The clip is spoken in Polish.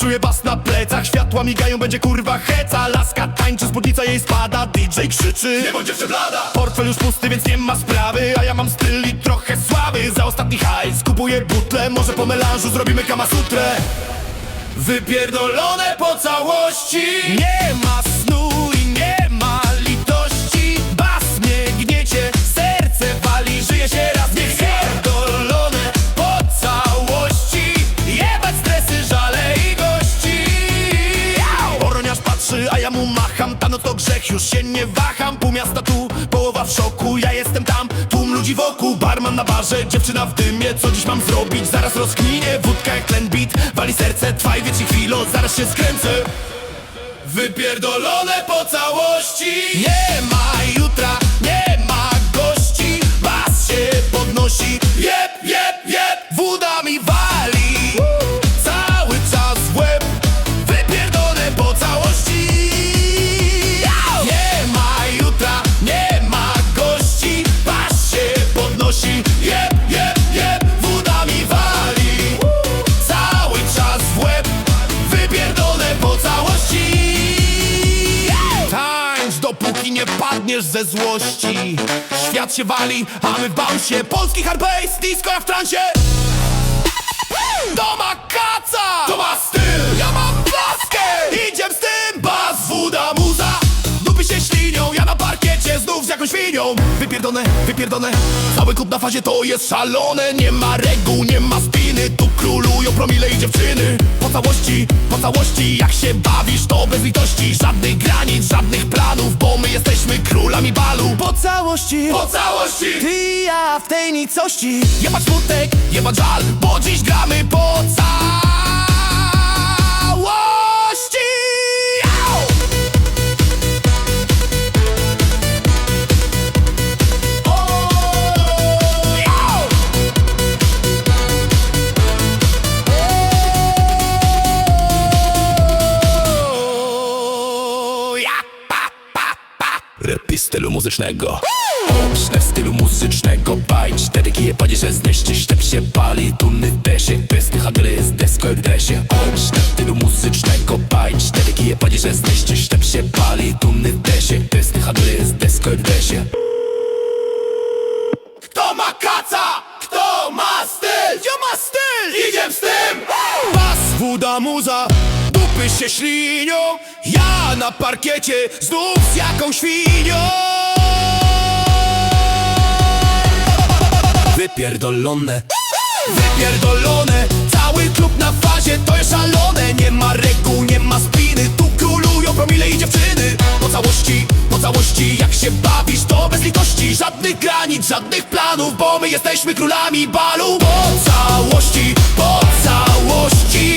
Czuję bas na plecach, światła migają, będzie kurwa heca. Laska tańczy, spódnica jej spada, DJ krzyczy. Nie bądź blada. Portfel już pusty, więc nie ma sprawy. A ja mam styl i trochę słaby Za ostatni hajs kupuję butle. Może po melanżu zrobimy kamasutrę Wypierdolone po całości. Nie ma ja mu macham Ta no to grzech, już się nie waham. Pół miasta tu, połowa w szoku Ja jestem tam, tłum ludzi wokół Barman na barze, dziewczyna w dymie. Co dziś mam zrobić? Zaraz rozkminie Wódka jak ten beat, wali serce Trwaj wiecie chwilo, zaraz się skręcę. Wypierdolone po całości. Nie ma nie padniesz ze złości Świat się wali, a my w bounce Polski hardbase, disco ja w transie To ma kaca! To ma styl! Ja mam blaskę! Idziem z tym! Bas, woda, muza Dupy się ślinią, ja na parkiecie znów z jakąś świnią Wypierdone, wypierdone Cały klub na fazie to jest szalone Nie ma reguł, nie ma królują promile i dziewczyny. Po całości, po całości Jak się bawisz to bez litości. Żadnych granic, żadnych planów Bo my jesteśmy królami balu. Po całości. Po całości. Ty i ja w tej nicości. Jebać smutek, jebać żal Bo dziś gramy po całości muzycznego Oczne w stylu muzycznego Bajć, wtedy kije pali, że znieście Sztep się pali, dumny desie tych agry z desko jak dresie Oczne w stylu muzycznego Bajć, wtedy kije pali, że znieście Sztep się pali, dumny desie tych agry z desko jak dresie Kto ma kaca? Kto ma styl? Kto ma styl? Idziem z tym! Bas, woda, muza Dupy się ślinią Ja na parkiecie Znów z jakąś świnią Wypierdolone. Wypierdolone. Cały klub na fazie To jest szalone. Nie ma reguł, nie ma spiny. Tu królują promile i dziewczyny. Po całości, po całości Jak się bawisz to bez litości. Żadnych granic, żadnych planów Bo my jesteśmy królami balu. Po całości, po całości